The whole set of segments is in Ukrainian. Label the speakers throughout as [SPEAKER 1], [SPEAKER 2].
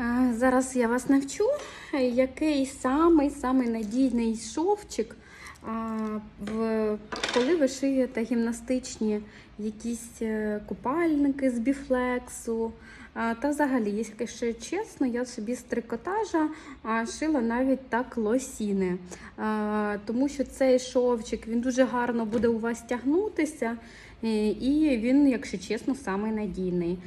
[SPEAKER 1] Е, Зараз я вас навчу, е, який самий самий надійний шовчик, коли ви шиєте гімнастичні якісь е, купальники з біфлексу. Та взагалі, якщо чесно, я собі з трикотажа шила навіть так лосіни. Тому що цей шовчик він дуже гарно буде у вас тягнутися, і- він, якщо чесно, самий надійний.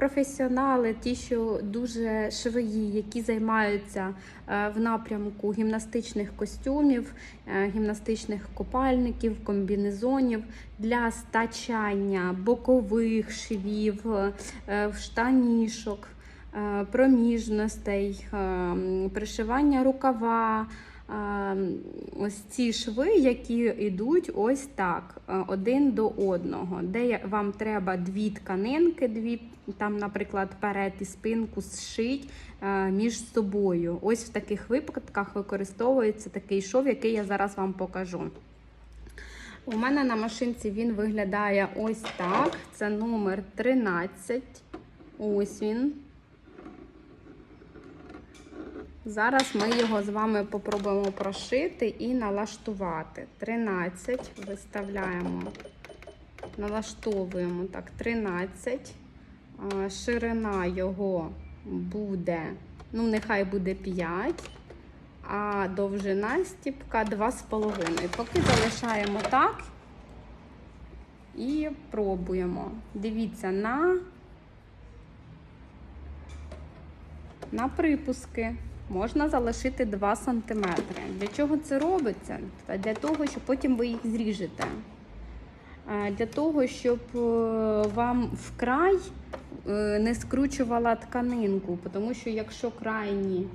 [SPEAKER 1] Професіонали, ті, що дуже швеї, які займаються е, в напрямку гімнастичних костюмів, е, гімнастичних купальників, комбінезонів для стачання бокових швів, е, штанішок, проміжностей, пришивання рукава. Е, Ось ці шви, які йдуть ось так, е, один до одного, де вам треба дві тканинки, дві, там, наприклад, перед і спинку зшить е, між собою. Ось в таких випадках використовується такий шов, який я зараз вам покажу. У мене на машинці він виглядає ось так. Це номер 13. Ось він. Зараз ми його з вами попробуємо прошити і налаштувати. 13 виставляємо, налаштовуємо так, 13. Ширина його буде, ну, нехай буде 5, а довжина стіпка 2,5. Поки залишаємо так і пробуємо. Дивіться на, на припуски можна залишити 2 см. Для чого це робиться? Для того, щоб потім ви їх зріжете. Для того, щоб е, вам вкрай е, не скручувала тканинку, тому що якщо крайні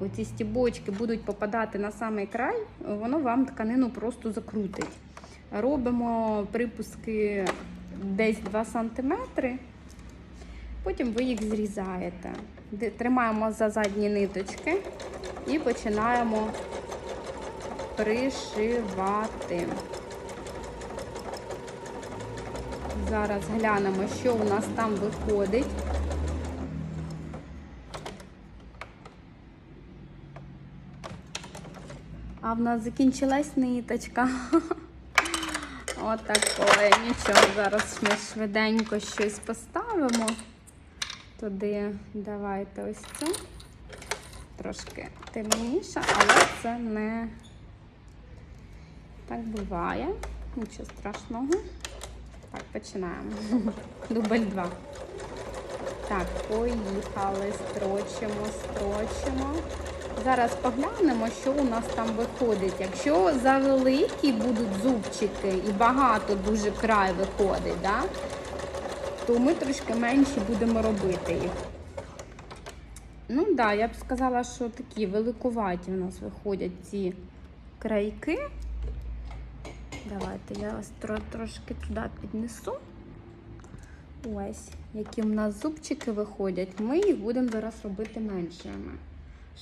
[SPEAKER 1] оці стібочки будуть попадати на самий край, воно вам тканину просто закрутить. Робимо припуски десь 2 см, потім ви їх зрізаєте. Тримаємо за задні ниточки і починаємо пришивати. Зараз глянемо, що у нас там виходить. А в нас закінчилась ниточка. Отакої. Нічого, зараз ми швиденько щось поставимо. Туди давайте ось це. Трошки темніше, але це не так буває. Нічого страшного. Так, починаємо. Дубль 2. Так, поїхали, строчимо, строчимо. Зараз поглянемо, що у нас там виходить. Якщо завеликі будуть зубчики і багато дуже край виходить, да? То ми трошки менші будемо робити їх. Ну так, да, я б сказала, що такі великуваті у нас виходять ці крайки. Давайте я вас тро- трошки туди піднесу. Ось, які в нас зубчики виходять, ми їх будемо зараз робити меншими.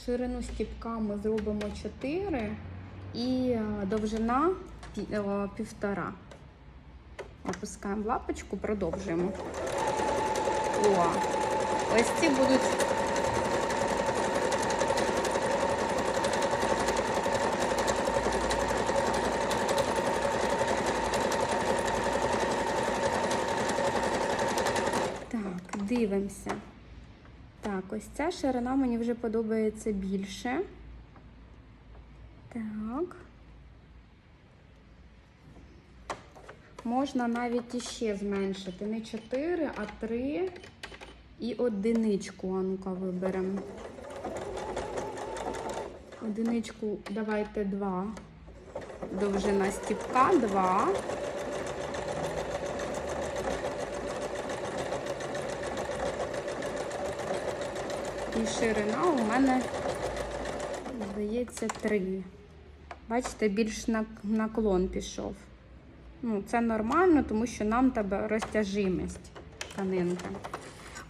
[SPEAKER 1] Ширину стіпка ми зробимо 4 і е, довжина е, півтора. Опускаємо лапочку, продовжуємо. О, ось ці будуть. Так, дивимося. Так, ось ця ширина мені вже подобається більше. Так. Можна навіть іще зменшити. Не 4, а 3 і одиничку. А ну-ка виберемо. Одиничку давайте 2. Довжина стіпка 2. І ширина у мене, здається, 3. Бачите, більш наклон пішов. Ну, це нормально, тому що нам треба розтяжимість тканинки.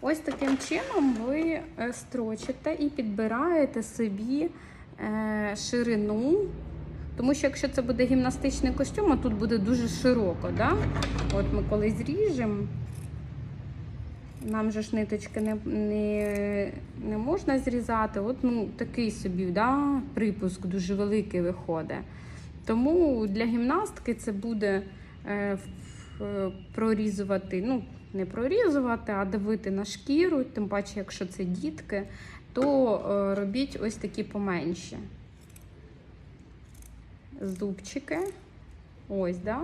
[SPEAKER 1] Ось таким чином ви е, строчите і підбираєте собі е, ширину. Тому що якщо це буде гімнастичний костюм, а тут буде дуже широко. Да? От ми коли зріжемо, нам же ж ниточки не, не, не можна зрізати. От ну, такий собі да, припуск дуже великий виходить. Тому для гімнастки це буде прорізувати, ну, не прорізувати, а давити на шкіру, тим паче, якщо це дітки, то е, робіть ось такі поменші зубчики. Ось, да?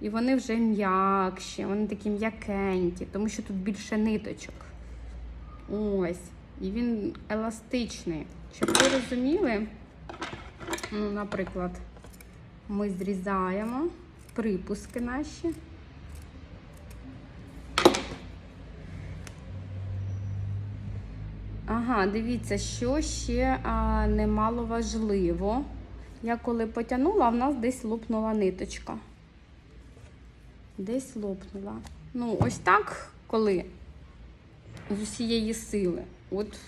[SPEAKER 1] І вони вже м'якші, вони такі м'якенькі, тому що тут більше ниточок. Ось. І він еластичний. Щоб ви розуміли, ну, наприклад, ми зрізаємо припуски наші. Ага, дивіться, що ще а, немало важливо. Я коли потягнула, в нас десь лопнула ниточка. Десь лопнула. Ну, ось так, коли з усієї сили. От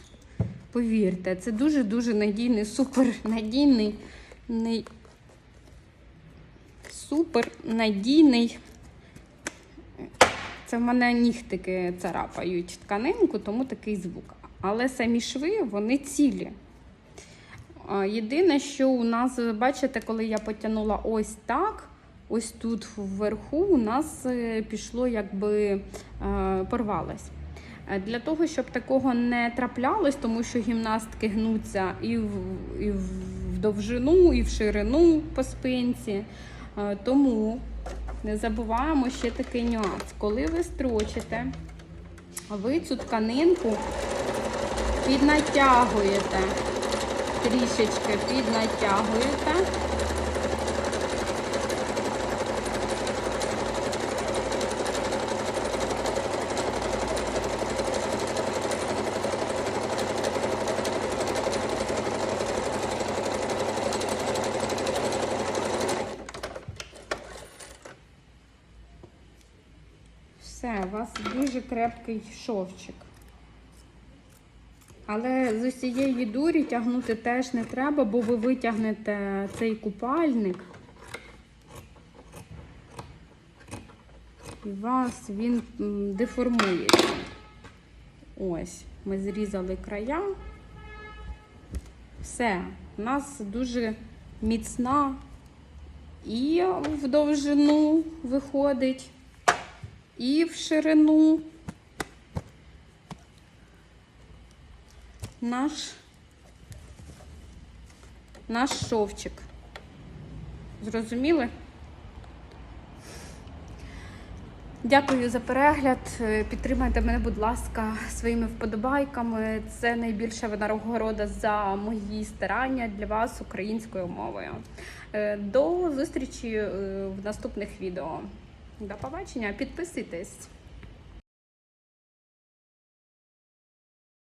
[SPEAKER 1] повірте, це дуже-дуже надійний, супер надійний. Супер надійний. Це в мене нігтики царапають тканинку, тому такий звук. Але самі шви, вони цілі. Єдине, що у нас, бачите, коли я потягнула ось так, ось тут вверху у нас е, пішло, якби е, порвалось. Е, Для того, щоб такого не траплялось, тому що гімнастки гнуться і в, і в довжину, і в ширину по спинці. Е, Тому не забуваємо ще такий нюанс. Коли ви строчите, ви цю тканинку піднатягуєте трішечки піднатягуєте. Все, у вас дуже крепкий шовчик. Але з усієї дурі тягнути теж не треба, бо ви витягнете цей купальник. І вас він деформується. Ось, ми зрізали края. Все, у нас дуже міцна і в довжину виходить, і в ширину. наш, наш шовчик. Зрозуміли? Дякую за перегляд. Підтримайте мене, будь ласка, своїми вподобайками. Це найбільша винагорода за мої старання для вас українською мовою. Е, До зустрічі е, в наступних відео. До побачення. Підписуйтесь.